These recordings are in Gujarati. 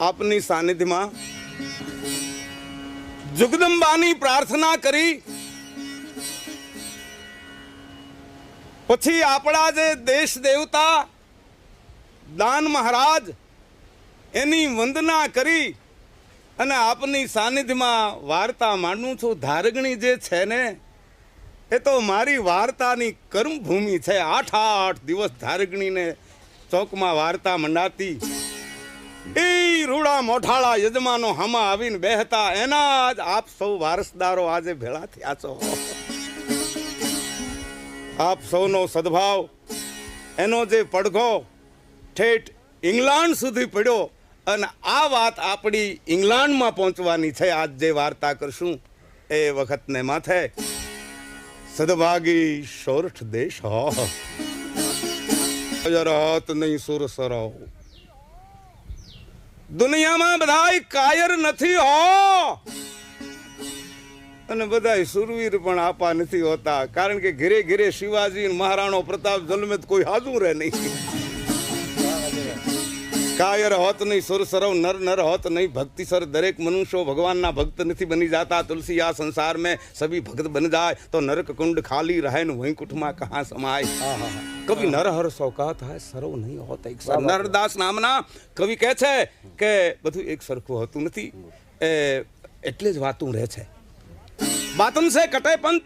આપની સાનિધ્યમાં જુગદંબાની પ્રાર્થના કરી. પછી આપણા જે દેશ દેવતા દાન મહારાજ એની વંદના કરી અને આપની સાનિધ્યમાં વાર્તા માંડું છું. ધારગણી જે છે ને, એ તો મારી વાર્તાની કર્મભૂમિ છે. આઠ આઠ દિવસ ધારગણીને ચોકમાં વાર્તા મંડાતી. એ રૂડા મોઠાળા યજમાનો હમા આવીને બેહતા. એના જ આપ સૌ વારસદારો આજે ભેળા થયા છો. આપ સૌનો સદભાવ, એનો જે પડઘો ઠેઠ ઇંગ્લેન્ડ સુધી પડ્યો અને આ વાત આપણી ઇંગ્લેન્ડમાં પહોંચવાની છે. આજ જે વાર્તા કરશું એ વખતને માથે. સદભાગી સોરઠ દેશ હો. નહીં સુર સરો દુનિયામાં બધા કાયર નથી હો. અને બધા સુરવીર પણ આપા નથી હોતા. કારણ કે ઘરે ઘરે શિવાજી મહારાણો પ્રતાપ જન્મે કોઈ હાજુ રહે નહીં. કાયર હોત નહીં સુર સરવ નર નર હોત નહીં ભક્તિ સર દરેક મનુષ્યો ભગવાનના ભક્ત નથી બની જાતા. તુલસી આ સંસાર મેં સભી ભગત બન જાય. તો નરક કુંડ ખાલી રહે ને વૈકુંઠમાં કહા સમાય. કવિ નર હર શોકાત હે સરવ નહીં હોત એક સર નરદાસ નામના કવિ કહે છે કે બધું એક સરખું હોતું નથી. એ એટલે જ વાતું રહે છે. બાતન સે કટે પંત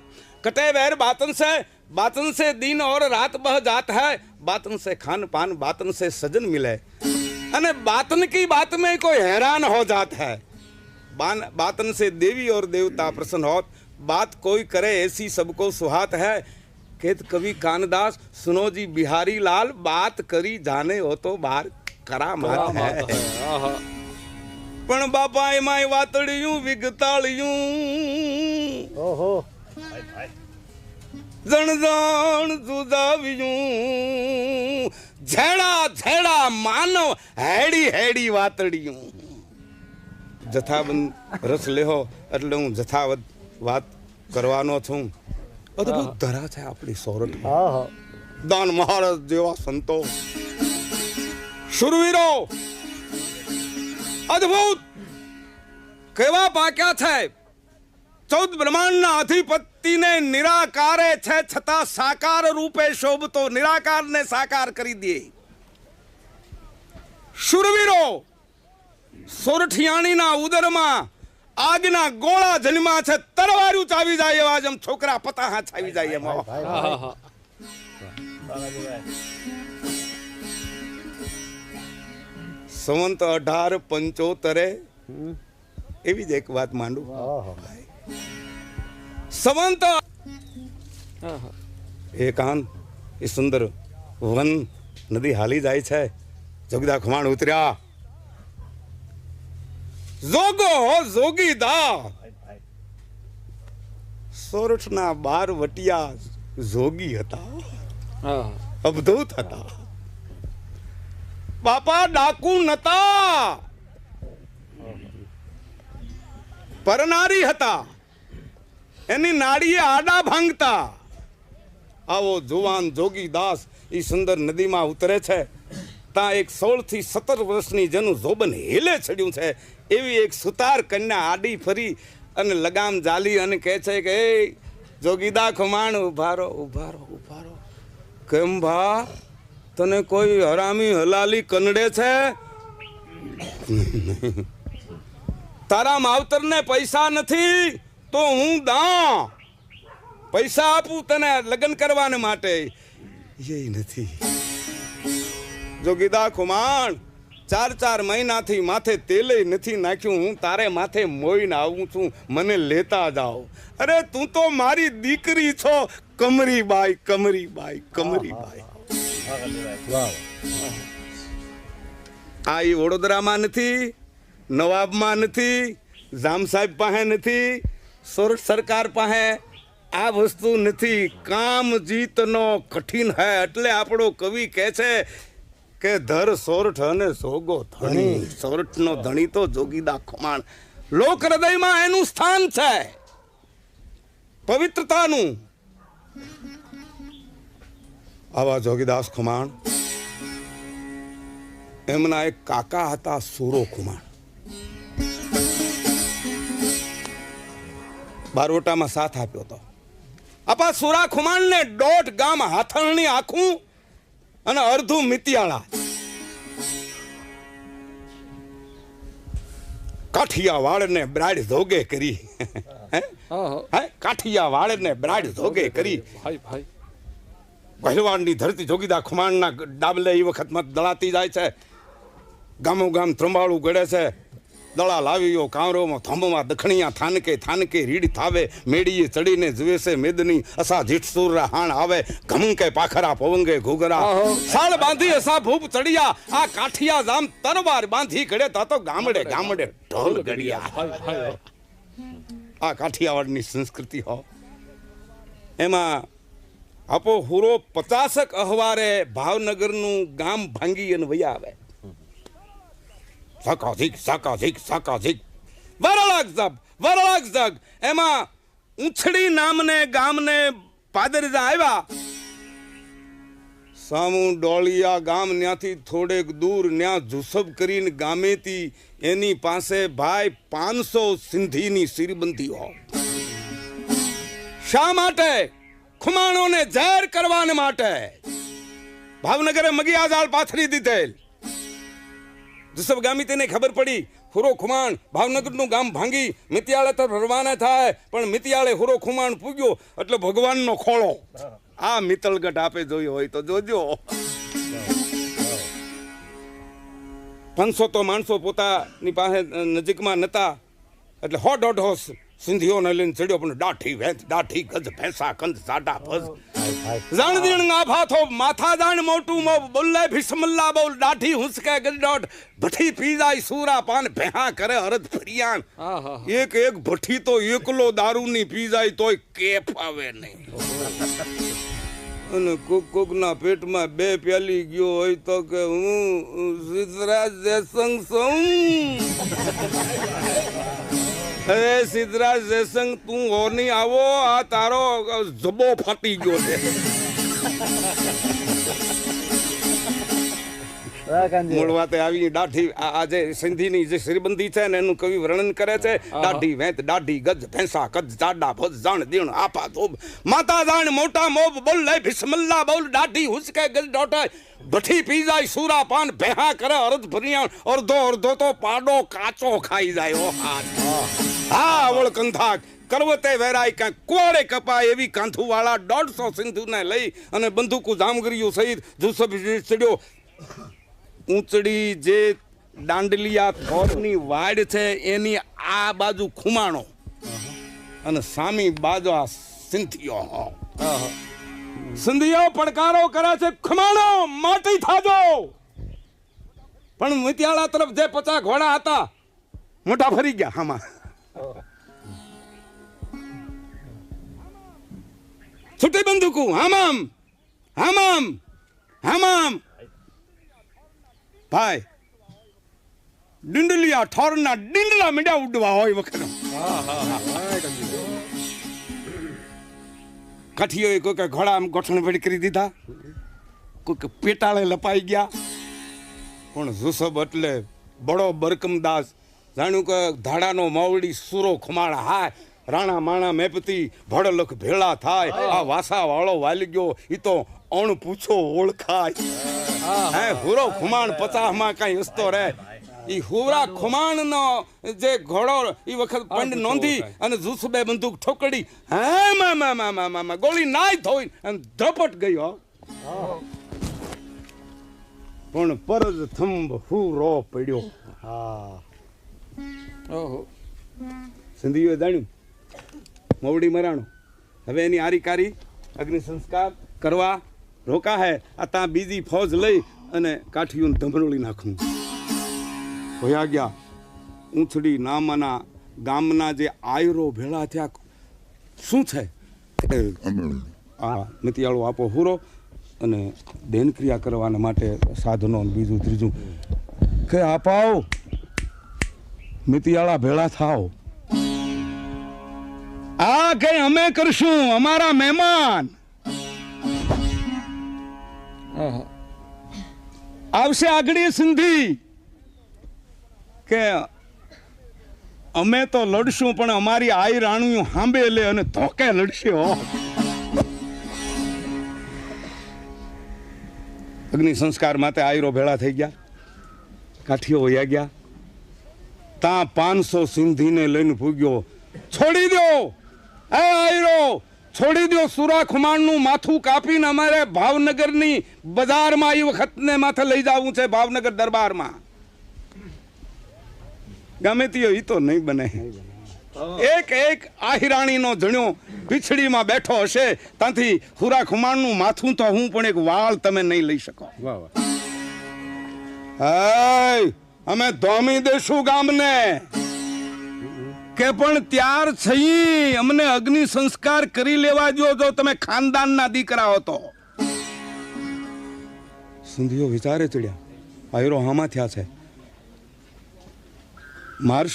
કટે વૈર બાતન સે બાતન સે દિન ઓર રાત બહ જાત હે. બાતન સે ખાન પાન બાતન સે સજન મિલે. अने बातन की बात में कोई हैरान हो जात है बान बातन से देवी और देवता प्रसन्न होत बात कोई करे ऐसी सबको सुहात है केत कवि कानदास सुनो जी बिहारी लाल बात करी जाने हो तो बार करा मात है પણ બાપા એમાંય વાતળિયું વિગતાળિયું ઓહો જણ જણ જુદાવ્યું ઝેડા ઝેડા માનવ હેડી હેડી વાતળિયું જથાબંધ રસ લેહો એટલે હું જથાવત વાત કરવાનો છું. અદભુત ધરા છે આપણી સોરઠ દાન મહારાજ જેવા સંતો. શુરવીરો! અદ્ભુત! કેવા પાક્યા છે? ચૌદ બ્રહ્માંડના અધિપતિને નિરાકારે છે છતાં સાકાર રૂપે શોભતો નિરાકારને સાકાર કરી દે. શુરવીરો સોરઠિયાણીના ઉદરમાં આગના ગોળા જન્મા છે તરવારું ચાવી જાય એવા જેમ છોકરા પતાહા ચાવી જાય એમ. સંવંત અઢાર પંચોતરે. એવી જ એક વાત માંડું. સંવંત એકાંત એ સુંદર વન નદી હાલી જાય છે. જગદા ખમાણ ઉતર્યા. જોગો જોગીદા સોરઠના બાર વટિયા જોગી હતા. અબધૂત હતા. બાપા ડાકુ નતા. પરનારી હતા. એની નાડીએ આડા ભાંગતા. આવો જુવાન જોગી દાસ એ સુંદર નદીમાં ઉતરે છે. ત્યાં એક સોળથી સત્તર વર્ષની જેનું જોબન હેલે ચડ્યું છે, એવી એક સુતાર કન્યા આડી ફરી અને લગામ જાલી અને કહે છે કે, એ જોગીદા ખમાણ ઉભારો ઉભારો ઉભારો. કેમ ભા? તને કોઈ હરામી હલાલી કનડે છે? તારા માવતરને પૈસા નથી, તો હું દા. પૈસા આપું તને લગ્ન કરવાને માટે. એ નથી. જોગીદા ખુમાણ ચાર ચાર મહિનાથી માથે તેલે નથી નાખ્યું હું તારે માથે મોઈને આવું છું મને લેતા જાઓ. અરે તું તો મારી દીકરી છો. કમરી બાઈ કમરી બાઈ કમરી બાઈ. આ એ વડોદરામાં નથી નવાબમાં નથી જામ સાહેબ પાસે નથી સોરઠ સરકાર પાસે આ વસ્તુ નથી. કામ જીતનો કઠિન હે એટલે આપણો કવિ કહે છે કે ધર સોરઠ અને સોગો ધણી. સોરઠનો ધણી તો જોગીદા ખમાણ લોક હૃદયમાં એનું સ્થાન છે. પવિત્રતાનું. આવા જોગીદાસ ખુમાણ એમના એક કાકા હતા સુરો ખુમાણ. બારવટામાં સાથ આપ્યો હતો. આપા સુરા ખુમાણને દોઢ ગામ હાથણની આખું અને અડધું વાળ ને બ્રાડ ધોગે કરી. કાઠિયા આહા ને કાઠિયાવાડને બ્રાડ ધોગે કરી. ભાઈ ભાઈ. પહેલવાનની ધરતી જોગીદા ખુમાણના ડાબલે એ વખતમાં દળાતી જાય છે. ગામો ગામ ત્રંબાળું ગળે છે. દળા લાવીયો કાંવરોમાં થંભમાં દખણિયા થાનકે થાનકે રીડ થાવે મેડીએ ચડીને જુએ છે મેદની અસા જીઠસુર હાણ આવે ઘમંકે પાખરા પવંગે ઘુગરા સાળ બાંધી અસા ભૂપ ચડિયા આ કાઠિયા જામ તરવાર બાંધી ઘડે તા તો ગામડે ગામડે ઢોલ ગડિયા. આ કાઠિયાવાડની સંસ્કૃતિ હો. એમાં આપો હુરો પચાસક અહવારે ભાવનગરનું ગામ ભાંગી અને વૈયા આવે. સાકાઝીક વરળાક જબ વરળાક જગ એમાં ઉછડી નામને ગામને પાદરજા આવ્યા સામુ ડોળિયા ગામ ન્યાથી થોડેક દૂર ન્યા જુસબ કરીને ગામેતી એની પાસે ભાઈ પાંચસો સિંધીની સિરબંધી હો શા માટે ખુમાણોને જાહેર કરવાને માટે ભાવનગરે મગિયા જાળ પાથરી દીધેલ જુસબ ગામી તેને ખબર પડી. હુરો ખુમાણ ભાવનગરનું ગામ ભાંગી મિતિયાળે તો રવાના થાય, પણ મિતિયાળે હુરો ખુમાણ પૂગ્યો એટલે ભગવાનનો ખોળો. આ મિતલગઢ આપે જોયો હોય તો જોજો. પાંચસો તો માણસો પોતાની પાસે નજીકમાં નતા. એટલે હો દોઢો સિંધીઓને લઈને ચડ્યો પણ દાઠી વેચ દાઠી ગજ ભેંસા કંદ સાડા ભજ. જાણ દીણ ગાભા થો માથા જાણ મોટું મો બોલે ભીસમલ્લા બોલ દાઢી હુંસકે ગજડોટ ભઠી પી જાય સૂરા પાન ભેહા કરે હરદ ફરિયાન આહા એક એક ભઠી તો એકલો દારૂની પી જાય તોય કેફ આવે નહીં. અને કોક કોકના પેટમાં બે પ્યાલી ગયો હોય તો કે હું સિદ્ધરાજ જયસંગ છું અરે સિદ્ધરાજ જયસંગ તું હોની આવો આ તારો જબો ફાટી ગયો છે. મૂળ વાતે આવી દાઢી આ જે સિંધીની જે શ્રીબંધી છે ને એનું કવિ વર્ણન કરે છે. દાઢી વેત દાઢી ગજ ભેંસા કદ જાડા ભજ જાણ દીણ આપા ધોબ. માતા જાણ મોટા મોબ બોલ લે ભિસમલ્લા બોલ દાઢી હુસકે ગજ ડોટા. ભઠી પી જાય સૂરા પાન ભેહા કરે અર્ધ ભરિયાણ અર્ધો અર્ધો તો પાડો કાચો ખાઈ જાય ઓ હા આવળ કંથાક કરવતે વેરાય કાંઈ કુવાડે કપાય એવી કાંથુવાળા દોઢસો સિંધુને લઈ અને બંદૂકો જામગીરીઓ સહિત જુસબ ચડ્યો ઊંચડી જે દાંડલિયા થોરની વાડ છે એની આ બાજુ ખુમાણો. અને સામી બાજુ આ સિંધિયો. સિંધિયો પડકારો કરે છે ખુમાણો માટી થાજો. પણ મિતિયાળા તરફ જે પચાસ ઘોડા હતા મોટા ફરી ગયા આમાં છૂટી બંદૂકો હામામ હામામ હામામ ભાઈ ડીંડલિયા ઠોરના ડીંડલા મીંડા ઉડવા હોય વખત કાઠીઓએ કોઈ કે ઘોડા આમ ગોઠણ ભેડ કરી દીધા કોઈ કે પેટાળે લપાઈ ગયા પણ જુસબ એટલે બડો બરકમદાસ જાણ્યું કે ધાડાનો માવડી સુરો ખમાડા હાય રાણા માણા મેપતી ભડલખ ભેળા થાય આ વાસા વાળો વાલી ગયો ઈ તો અણ પૂછો ઓળખાય હે હુરો ખુમાણ પચાસમાં કઈ હસતો રહે. ઈ હુરા ખુમાણ નો જે ઘોડો ઈ વખત પંડ નોંધી અને જુસબે બંદૂક ઠોકડી હે મા મા મા મા મા મા ગોળી નાય થોઈ અને ધપટ ગયો પણ પરજ થંભ હુરો પડ્યો. ઓહો. સિંધીઓએ જાણ્યું. મોવડી મરાણું. હવે એની આરીકારી અગ્નિ સંસ્કાર કરવા રોકા હે. આ ત્યાં બીજી ફૌજ લઈ અને કાઠીઓને ધમરોળી નાખવું હોયા ગયા. ઊંચડી નામના ગામના જે આયરો ભેળા થયા, શું છે? આ મિતિયાળો આપો હુરો અને દેનક્રિયા કરવાના માટે સાધનો બીજું ત્રીજું. કે આપાઓ મિતિયાળા ભેળા થાવ આ કઈ અમે કરશું અમારા મહેમાન. આવશે આગળી સિંધી કે અમે તો લડશું પણ અમારી આઈ રાણું હાંબે લે અને ધોકે લડશે હો અગ્નિ સંસ્કાર માટે આયરો ભેળા થઈ ગયા. કાઠીઓ વયા ગયા. તા પાંચસો સિંધીને લઈને ભૂગ્યો. છોડી દો! એ આયરો! છોડી દો સુરા ખુમાણનું માથું કાપીને અમારે ભાવનગરની બજારમાં એ વખતને માથે લઈ જવું છે ભાવનગર દરબારમાં. ગમે તે એ તો નહીં બને. એક એક આહિરાણીનો જણ્યો પીછડીમાં બેઠો હશે ત્યાંથી હુરા ખુમાણનું માથું તો હું પણ એક વાળ તમે નહીં લઈ શકો. વાહ અમે ધોમી દેશું ગામને. કે પણ ત્યાર થઈ અમને અગ્નિ સંસ્કાર કરી લેવા જો જો તમે ખાનદાનના દીકરા હો તો. સિંધીઓ વિચારે ચડ્યા, આયરો હામાં થયા છે. માર